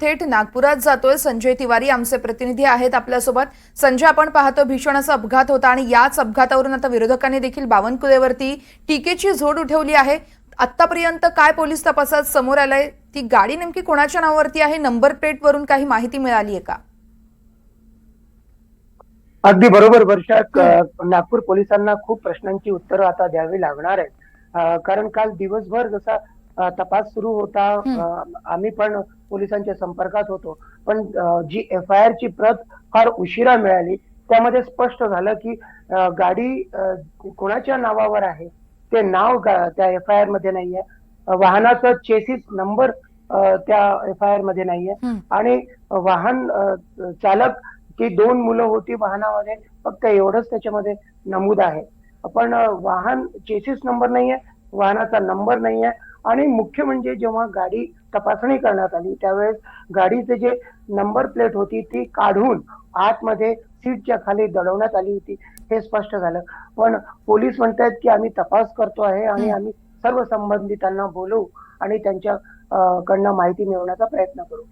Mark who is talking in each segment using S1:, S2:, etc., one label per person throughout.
S1: थेट नागपुरात जातोय. संजय तिवारी आमचे प्रतिनिधी आहेत आपल्यासोबत. संजय आपण पाहतो भीषण असा अपघात होता आणि याच अपघातावरून आता विरोधकांनी देखील बावनकुळेवरती टीकेची झोड उठवली आहे. आतापर्यंत काय पोलीस तपासात समोर आलंय? ती गाडी नेमकी कोणाच्या नावावरती आहे? नंबर प्लेट वरून काही माहिती मिळाली आहे का?
S2: अगदी बरोबर वर्षा नागपूर पोलिसांना खूप प्रश्नांची उत्तरं आता द्यावी लागणार आहेत. कारण काल दिवसभर जसा तपास सुरू होता. आम्ही पण पोलिसांच्या संपर्कात होतो. पण जी एफ आय आर ची प्रत फार उशिरा मिळाली त्यामध्ये स्पष्ट झालं की गाडी कोणाच्या नावावर आहे? ते नाव त्या एफ आय आरमध्ये नाहीये वाहनाचा चेसिस नंबर त्या एफ आय आरमध्ये नाहीये. आणि वाहन चालक ती दोन मुलं होती वाहनामध्ये फक्त एवढंच त्याच्यामध्ये नमूद आहे. पण वाहन चेसिस नंबर नाहीये वाहनाचा नंबर नाहीये. आणि मुख्य म्हणजे जेव्हा गाडी तपासणी करण्यात आली त्यावेळेस गाडीचे जे नंबर प्लेट होती ती काढून आतमध्ये सीटच्या खाली दडवण्यात आली होती. हे स्पष्ट झालं. पण पोलीस म्हणतायत की आम्ही तपास करतो आहे आणि. आम्ही सर्व संबंधितांना बोलवू आणि त्यांच्या कडनं माहिती मिळवण्याचा प्रयत्न करू.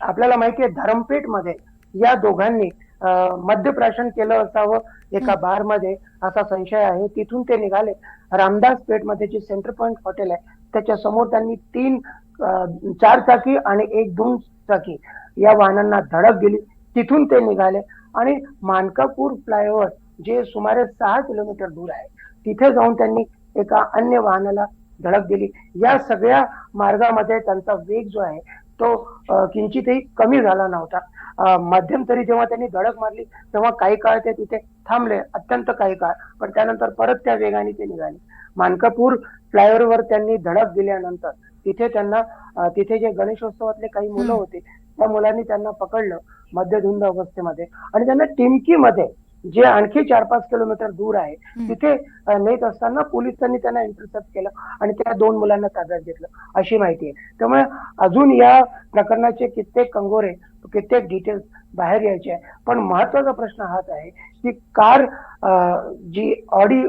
S2: आपल्याला माहिती आहे धरमपेठमध्ये या दोघांनी मद्यप्राशन केलं असावं एका बारमध्ये असा संशय आहे. तिथून ते निघाले. रामदास पेठमध्ये जे सेंटर पॉइंट हॉटेल आहे त्याच्यासमोर त्यांनी तीन चार चाकी आणि एक दोन चाकी या वाहनांना धडक दिली. तिथून ते निघाले. आणि मानकापूर फ्लायओव्हर जे सुमारे सहा किलोमीटर दूर आहे तिथे जाऊन त्यांनी एका अन्य वाहनाला धडक दिली. या सगळ्या मार्गामध्ये त्यांचा वेग जो आहे तो किंचितही कमी झाला नव्हता. अ, मध्यंतरी जेव्हा त्यांनी धडक मारली तेव्हा काही काळ ते तिथे थांबले अत्यंत काही काळ. पण त्यानंतर परत त्या वेगाने ते निघाले. मानकापूर फ्लायओव्हरवर त्यांनी धडक दिल्यानंतर तिथे त्यांना तिथे जे गणेशोत्सवातले काही मुलं. होते त्या मुलांनी त्यांना पकडलं मध्यधुंद अवस्थेमध्ये. आणि त्यांना टिमकीमध्ये जे आणखी चार पाच किलोमीटर दूर आहे. तिथे नेत असताना पोलिसांनी त्यांना इंटरसेप्ट केलं आणि त्या दोन मुलांना ताब्यात घेतलं अशी माहिती आहे. त्यामुळे अजून या प्रकरणाचे कित्येक कंगोरे कित्येक डिटेल्स बाहेर यायचे आहे. पण महत्त्वाचा प्रश्न हाच आहे की कार जी ऑडी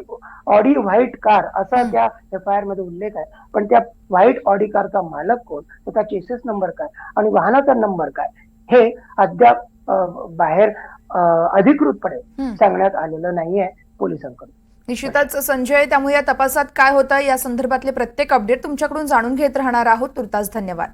S2: ऑडी व्हाईट कार असा. त्या एफ आय आरमध्ये उल्लेख आहे. पण त्या व्हाईट ऑडी कारचा मालक कोण? त्याचा चेसेस नंबर काय? आणि वाहनाचा नंबर काय? हे अद्याप बाहेर अधिकृतपणे. सांगण्यात आलेलं नाहीये पोलिसांकडून.
S1: निश्चितच संजय त्यामुळे या तपासात काय होतं? या संदर्भातले प्रत्येक अपडेट तुमच्याकडून जाणून घेत राहणार आहोत. तुर्तास धन्यवाद.